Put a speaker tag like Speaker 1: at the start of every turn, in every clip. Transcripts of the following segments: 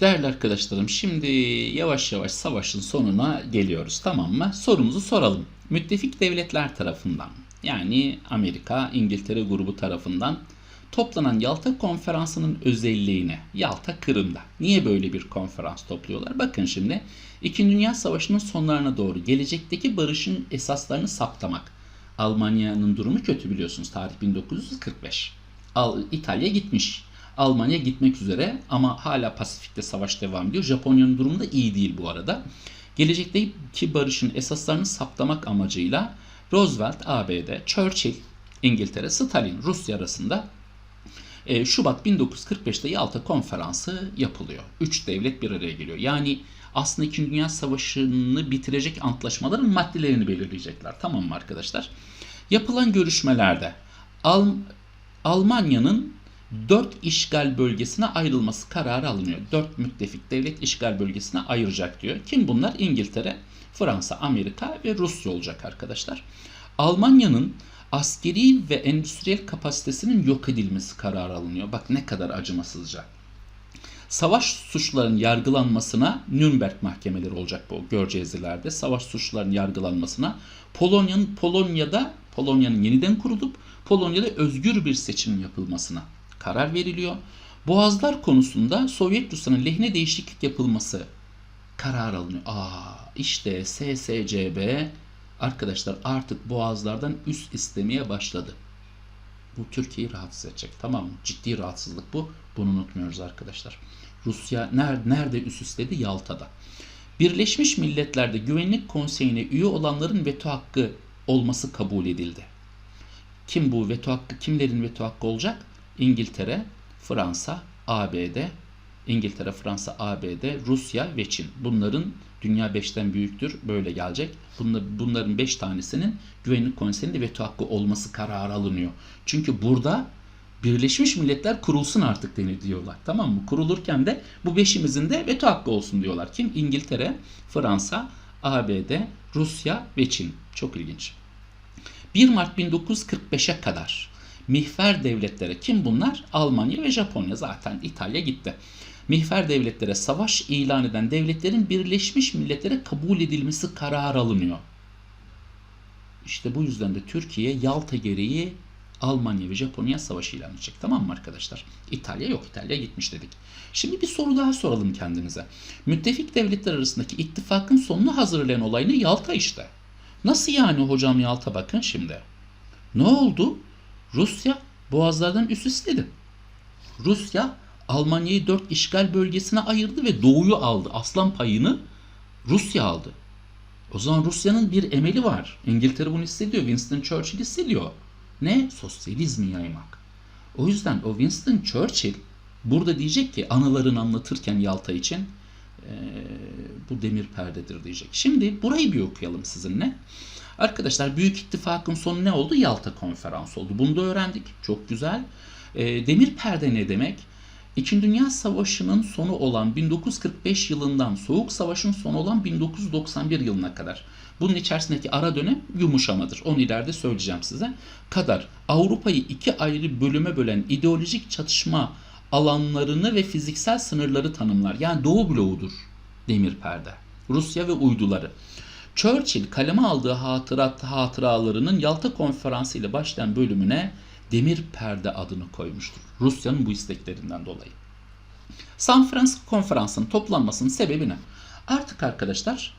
Speaker 1: Değerli arkadaşlarım şimdi yavaş yavaş savaşın sonuna geliyoruz tamam mı? Sorumuzu soralım. Müttefik devletler tarafından yani Amerika, İngiltere grubu tarafından toplanan Yalta Konferansı'nın özelliğine Yalta Kırım'da. Niye böyle bir konferans topluyorlar? Bakın şimdi İkinci Dünya Savaşı'nın sonlarına doğru gelecekteki barışın esaslarını saptamak. Almanya'nın durumu kötü biliyorsunuz tarih 1945. Al, İtalya gitmiş. Almanya gitmek üzere ama hala Pasifik'te savaş devam ediyor. Japonya'nın durumu da iyi değil bu arada. Gelecekteki barışın esaslarını saptamak amacıyla Roosevelt ABD, Churchill İngiltere, Stalin Rusya arasında e, Şubat 1945'te Yalta Konferansı yapılıyor. Üç devlet bir araya geliyor. Yani aslında 2. Dünya Savaşı'nı bitirecek antlaşmaların maddelerini belirleyecekler. Tamam mı arkadaşlar? Yapılan görüşmelerde Al Almanya'nın 4 işgal bölgesine ayrılması kararı alınıyor. 4 müttefik devlet işgal bölgesine ayıracak diyor. Kim bunlar? İngiltere, Fransa, Amerika ve Rusya olacak arkadaşlar. Almanya'nın askeri ve endüstriyel kapasitesinin yok edilmesi kararı alınıyor. Bak ne kadar acımasızca. Savaş suçlarının yargılanmasına Nürnberg mahkemeleri olacak bu göreceğiz. Savaş suçlarının yargılanmasına Polonya'nın Polonya'da Polonya'nın yeniden kurulup Polonya'da özgür bir seçim yapılmasına karar veriliyor. Boğazlar konusunda Sovyet Rusya'nın lehine değişiklik yapılması karar alınıyor. Aa işte SSCB arkadaşlar artık boğazlardan üst istemeye başladı. Bu Türkiye'yi rahatsız edecek. Tamam mı? Ciddi rahatsızlık bu. Bunu unutmuyoruz arkadaşlar. Rusya nerede, nerede üst istedi? Yalta'da. Birleşmiş Milletler'de Güvenlik Konseyi'ne üye olanların veto hakkı olması kabul edildi. Kim bu veto hakkı, kimlerin veto hakkı olacak? İngiltere, Fransa, ABD, İngiltere, Fransa, ABD, Rusya ve Çin. Bunların dünya 5'ten büyüktür. Böyle gelecek. Bunların 5 tanesinin Güvenlik Konseyi'nde veto hakkı olması kararı alınıyor. Çünkü burada Birleşmiş Milletler kurulsun artık denir diyorlar. Tamam mı? Kurulurken de bu beşimizin de veto hakkı olsun diyorlar. Kim? İngiltere, Fransa, ABD, Rusya ve Çin. Çok ilginç. 1 Mart 1945'e kadar mihver devletlere kim bunlar? Almanya ve Japonya zaten İtalya gitti. Mihver devletlere savaş ilan eden devletlerin Birleşmiş Milletler'e kabul edilmesi kararı alınıyor. İşte bu yüzden de Türkiye Yalta gereği Almanya ve Japonya savaşı ilan edecek. Tamam mı arkadaşlar? İtalya yok. İtalya gitmiş dedik. Şimdi bir soru daha soralım kendimize. Müttefik devletler arasındaki ittifakın sonunu hazırlayan olay ne? Yalta işte. Nasıl yani hocam Yalta bakın şimdi. Ne oldu? Rusya boğazlardan üst istedi. Rusya Almanya'yı dört işgal bölgesine ayırdı ve doğuyu aldı. Aslan payını Rusya aldı. O zaman Rusya'nın bir emeli var. İngiltere bunu hissediyor. Winston Churchill hissediyor. Ne? Sosyalizmi yaymak. O yüzden o Winston Churchill burada diyecek ki anılarını anlatırken Yalta için e, bu demir perdedir diyecek. Şimdi burayı bir okuyalım sizinle. Arkadaşlar Büyük İttifak'ın sonu ne oldu? Yalta Konferansı oldu. Bunu da öğrendik. Çok güzel. E, demir perde ne demek? İkinci Dünya Savaşı'nın sonu olan 1945 yılından Soğuk Savaş'ın sonu olan 1991 yılına kadar. Bunun içerisindeki ara dönem yumuşamadır. Onu ileride söyleyeceğim size. Kadar Avrupa'yı iki ayrı bölüme bölen ideolojik çatışma alanlarını ve fiziksel sınırları tanımlar. Yani Doğu bloğudur demir perde. Rusya ve uyduları. Churchill kaleme aldığı hatırat hatıralarının Yalta Konferansı ile başlayan bölümüne demir perde adını koymuştur. Rusya'nın bu isteklerinden dolayı. San Francisco konferansının toplanmasının sebebi ne? Artık arkadaşlar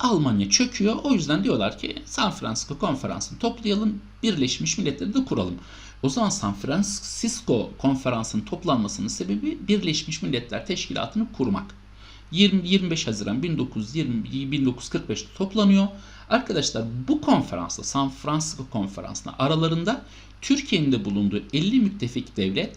Speaker 1: Almanya çöküyor. O yüzden diyorlar ki San Francisco konferansını toplayalım. Birleşmiş Milletleri de kuralım. O zaman San Francisco konferansının toplanmasının sebebi Birleşmiş Milletler Teşkilatı'nı kurmak. 20, 25 Haziran 1920, 1945'te toplanıyor. Arkadaşlar bu konferansta San Francisco konferansına aralarında Türkiye'nin de bulunduğu 50 müttefik devlet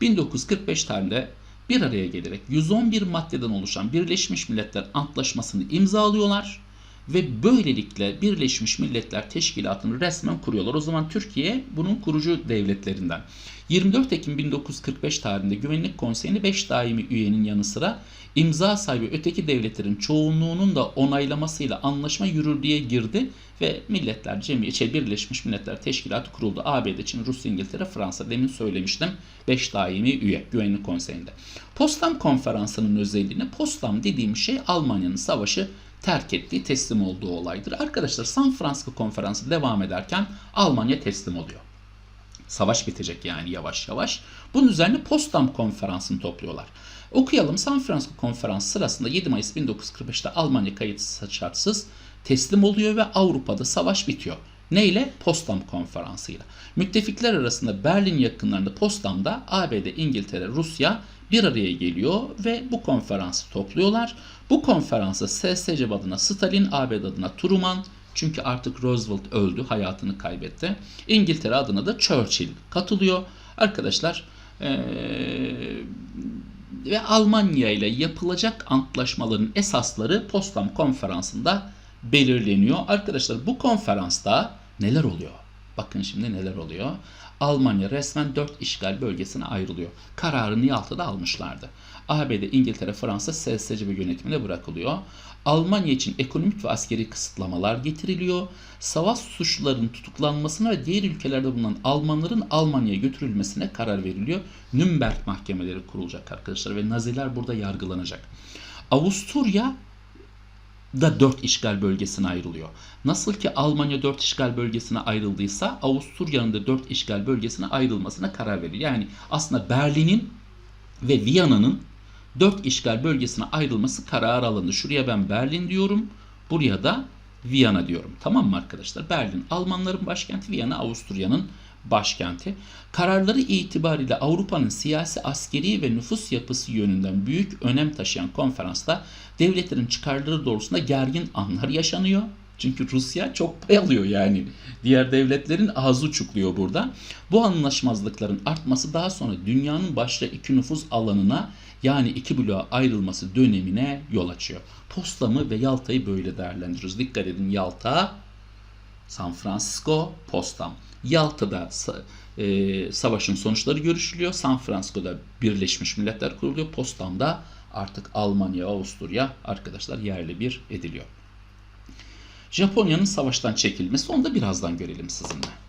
Speaker 1: 1945 tarihinde bir araya gelerek 111 maddeden oluşan Birleşmiş Milletler Antlaşması'nı imzalıyorlar Ve böylelikle Birleşmiş Milletler Teşkilatı'nı resmen kuruyorlar. O zaman Türkiye bunun kurucu devletlerinden. 24 Ekim 1945 tarihinde Güvenlik Konseyi'nde 5 daimi üyenin yanı sıra imza sahibi öteki devletlerin çoğunluğunun da onaylamasıyla anlaşma yürürlüğe girdi ve Milletler Cemiyeti, şey, Birleşmiş Milletler Teşkilatı kuruldu. ABD, Çin, Rusya, İngiltere, Fransa. Demin söylemiştim. 5 daimi üye Güvenlik Konseyi'nde. Potsdam Konferansı'nın özelliğini Potsdam dediğim şey Almanya'nın savaşı terk ettiği, teslim olduğu olaydır. Arkadaşlar San Francisco Konferansı devam ederken Almanya teslim oluyor. Savaş bitecek yani yavaş yavaş. Bunun üzerine Potsdam Konferansı'nı topluyorlar. Okuyalım. San Francisco Konferansı sırasında 7 Mayıs 1945'te Almanya kayıtsız şartsız teslim oluyor ve Avrupa'da savaş bitiyor. Neyle? Potsdam Konferansı'yla. Müttefikler arasında Berlin yakınlarında Potsdam'da ABD, İngiltere, Rusya bir araya geliyor ve bu konferansı topluyorlar. Bu konferansa SSC adına Stalin, ABD adına Truman, çünkü artık Roosevelt öldü, hayatını kaybetti. İngiltere adına da Churchill katılıyor. Arkadaşlar ee, ve Almanya ile yapılacak antlaşmaların esasları Potsdam Konferansı'nda belirleniyor. Arkadaşlar bu konferansta neler oluyor? Bakın şimdi neler oluyor. Almanya resmen 4 işgal bölgesine ayrılıyor. Kararını Yalta'da almışlardı. ABD, İngiltere, Fransa SSC yönetimine bırakılıyor. Almanya için ekonomik ve askeri kısıtlamalar getiriliyor. Savaş suçlularının tutuklanmasına ve diğer ülkelerde bulunan Almanların Almanya'ya götürülmesine karar veriliyor. Nürnberg mahkemeleri kurulacak arkadaşlar ve Naziler burada yargılanacak. Avusturya da 4 işgal bölgesine ayrılıyor. Nasıl ki Almanya 4 işgal bölgesine ayrıldıysa Avusturya'nın da 4 işgal bölgesine ayrılmasına karar veriyor. Yani aslında Berlin'in ve Viyana'nın 4 işgal bölgesine ayrılması kararı alındı. Şuraya ben Berlin diyorum. Buraya da Viyana diyorum. Tamam mı arkadaşlar? Berlin Almanların başkenti, Viyana Avusturya'nın başkenti. Kararları itibariyle Avrupa'nın siyasi, askeri ve nüfus yapısı yönünden büyük önem taşıyan konferansta devletlerin çıkarları doğrusunda gergin anlar yaşanıyor. Çünkü Rusya çok pay alıyor yani. Diğer devletlerin ağzı uçukluyor burada. Bu anlaşmazlıkların artması daha sonra dünyanın başta iki nüfus alanına yani iki bloğa ayrılması dönemine yol açıyor. Potsdam'ı ve Yalta'yı böyle değerlendiriyoruz. Dikkat edin Yalta, San Francisco, Potsdam. Yalta'da e, savaşın sonuçları görüşülüyor. San Francisco'da Birleşmiş Milletler kuruluyor. Potsdam'da artık Almanya, Avusturya arkadaşlar yerli bir ediliyor. Japonya'nın savaştan çekilmesi onu da birazdan görelim sizinle.